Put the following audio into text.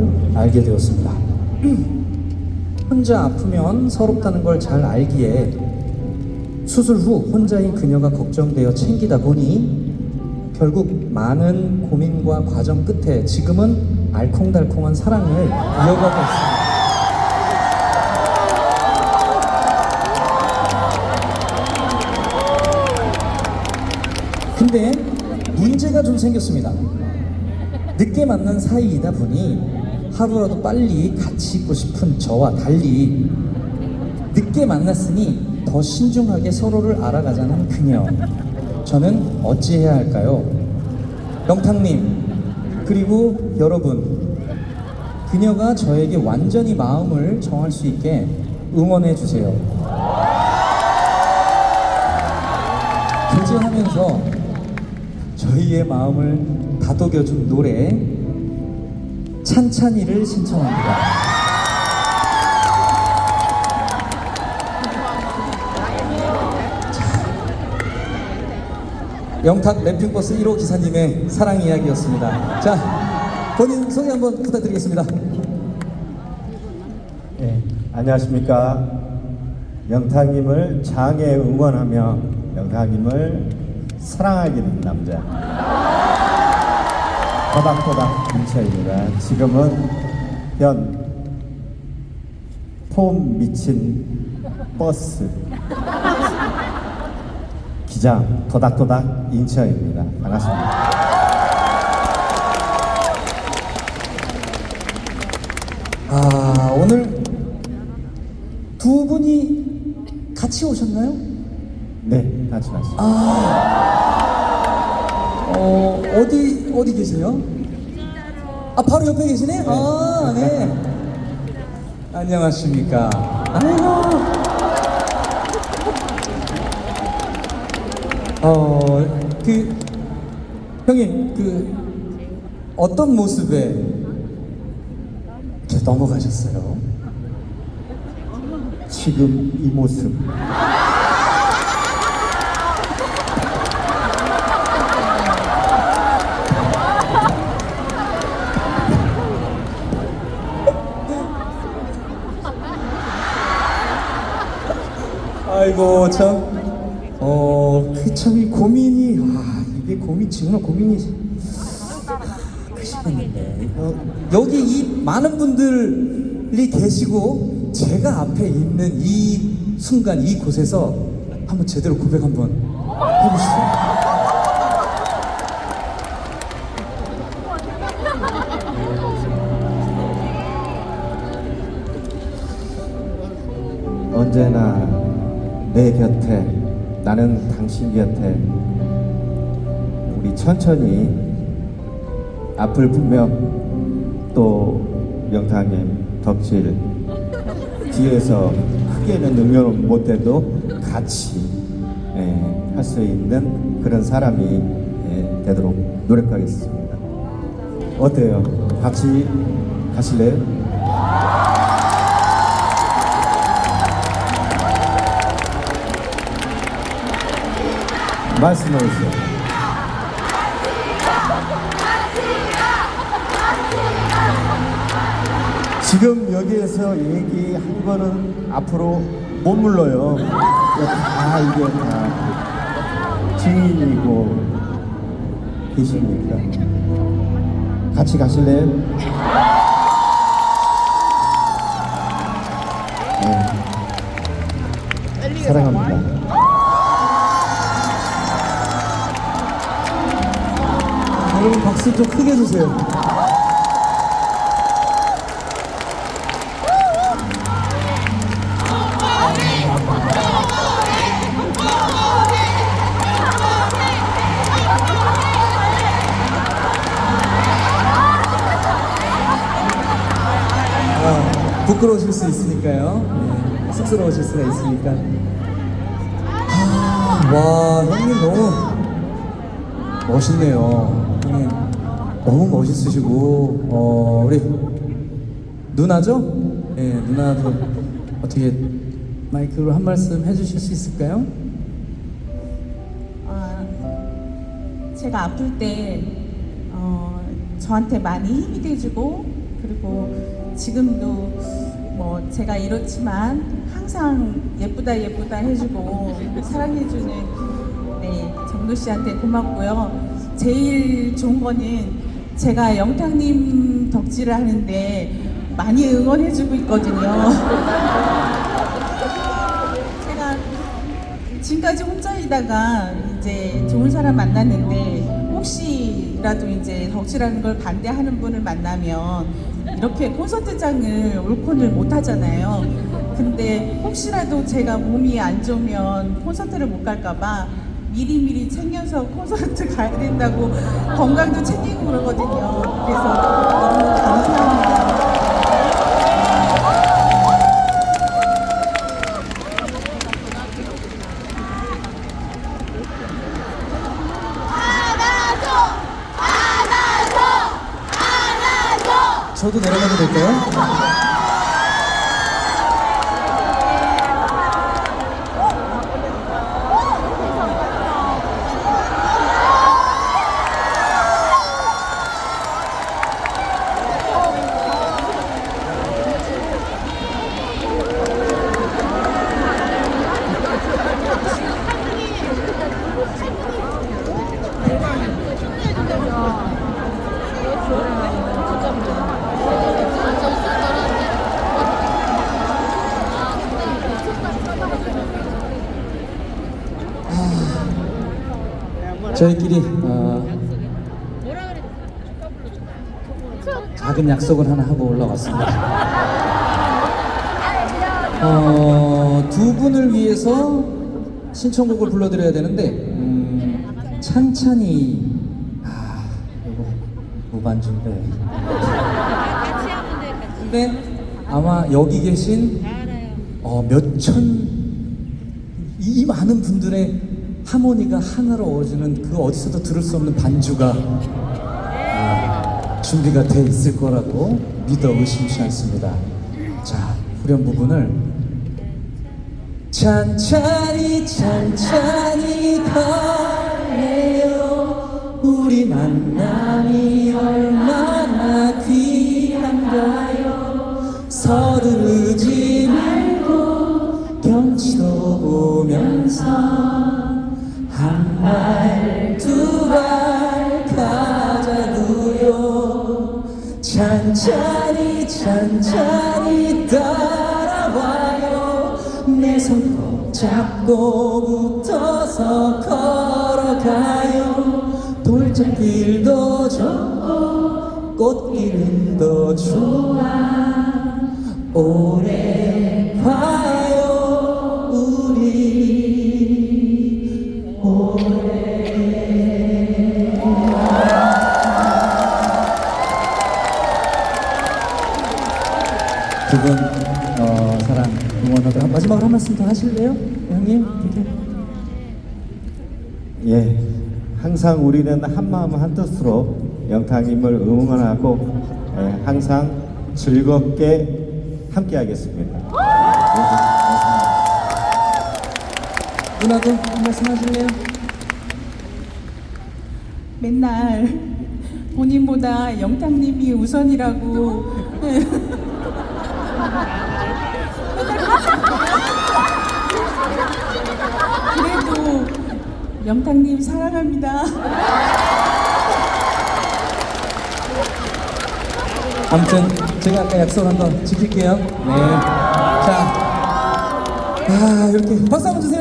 걸 알게 되었습니다. 혼자 아프면 서럽다는 걸 잘 알기에 수술 후 혼자인 그녀가 걱정되어 챙기다 보니 결국 많은 고민과 과정 끝에 지금은 알콩달콩한 사랑을 이어가고 있습니다. 근데 문제가 좀 생겼습니다. 늦게 만난 사이이다 보니 하루라도 빨리 같이 있고 싶은 저와 달리 늦게 만났으니 더 신중하게 서로를 알아가자는 그녀. 저는 어찌해야 할까요? 영탁님, 그리고 여러분. 그녀가 저에게 완전히 마음을 정할 수 있게 응원해 주세요. 교제하면서 저희의 마음을 다독여준 노래 찬찬히를 신청합니다. 자, 영탁 램핑버스 1호 기사님의 사랑 이야기였습니다. 자, 본인 소개 한번 부탁드리겠습니다. 네, 안녕하십니까. 영탁님을 장애 응원하며 영탁님을 사랑하게 된 남자. 토닥토닥 김철입니다. 지금은 현 폼 미친 버스 기장 토닥토닥 인처입니다. 반갑습니다. 아, 오늘 두 분이 같이 오셨나요? 네, 같이 왔습니다. 아, 어, 어디, 어디 계세요? 아, 바로 옆에 계시네? 아, 네. 안녕하십니까. 아이고. 어, 그, 형님, 그, 어떤 모습에 넘어가셨어요? 지금 이 모습. 아이고 참, 어, 그참이 고민이, 와, 이게 고민 정말 고민이 크시겠는데. 어, 여기 이 많은 분들이 계시고 제가 앞에 있는 이 순간 이 곳에서 한번 제대로 고백 한번 해보시죠. 언제나 내 곁에 나는 당신 곁에 우리 천천히 앞을 보며 또 명탕님 덕질 뒤에서 크게는 응원 못해도 같이 할 수 있는 그런 사람이 예, 되도록 노력하겠습니다. 어때요? 같이 가실래요? 말씀해 주세요. 지금 여기에서 얘기한 거는 앞으로 못 물러요. 다 이게 다 증인이고 계시니까 같이 가실래요? 네. 사랑합니다. 박수 좀 크게 주세요. 아, 부끄러우실 수 있으니까요. 네, 쑥스러우실 수가 있으니까. 아, 와, 형님 너무 멋있네요. 형님 너무 멋있으시고 어, 우리 누나죠? 예, 누나도 어떻게 마이크로 한 말씀 해주실 수 있을까요? 아, 제가 아플 때 어, 저한테 많이 힘이 돼주고 그리고 지금도 뭐 제가 이렇지만 항상 예쁘다 예쁘다 해주고 사랑해주는 네 정도 씨한테 고맙고요. 제일 좋은 거는 제가 영탁님 덕질을 하는데 많이 응원해주고 있거든요. 제가 지금까지 혼자이다가 이제 좋은 사람 만났는데 혹시라도 이제 덕질하는 걸 반대하는 분을 만나면 이렇게 콘서트장을 올콘을 못 하잖아요. 근데 혹시라도 제가 몸이 안 좋으면 콘서트를 못 갈까봐 미리미리 챙겨서 콘서트 가야 된다고 건강도 챙기고 그러거든요. 그래서 너무 감사합니다. 저도 내려가도 될까요? 저희끼리 어, 작은 약속을 하나 하고 올라왔습니다. 어, 두 분을 위해서 신청곡을 불러드려야 되는데 음, 찬찬히 아 이거 무반주인데 근데 아마 여기 계신 어, 몇천 이 많은 분들의 하모니가 하나로 어워주는 그 어디서도 들을 수 없는 반주가 아, 준비가 돼 있을 거라고 믿어 의심치 않습니다. 자, 후렴 부분을 찬찬히 찬찬히 가네요 우리 만남이 찬찬히 찬찬히 따라와요. 내 손 꼭 잡고 붙어서 걸어가요. 돌짝길도 좋고 꽃길은 더 좋아. 오래 어, 사랑 응원하고 마지막으로 한 말씀 더 하실래요? 형님? 이렇게. 예, 항상 우리는 한 마음 한 뜻으로 영탁님을 응원하고 예, 항상 즐겁게 함께 하겠습니다. 누나도 한 말씀 하실래요? 맨날 본인보다 영탁님이 우선이라고 그래도 영탁님 사랑합니다. 아무튼 제가 아까 약속한 거 지킬게요. 네. 자, 아 이렇게 박수 한번 주세요.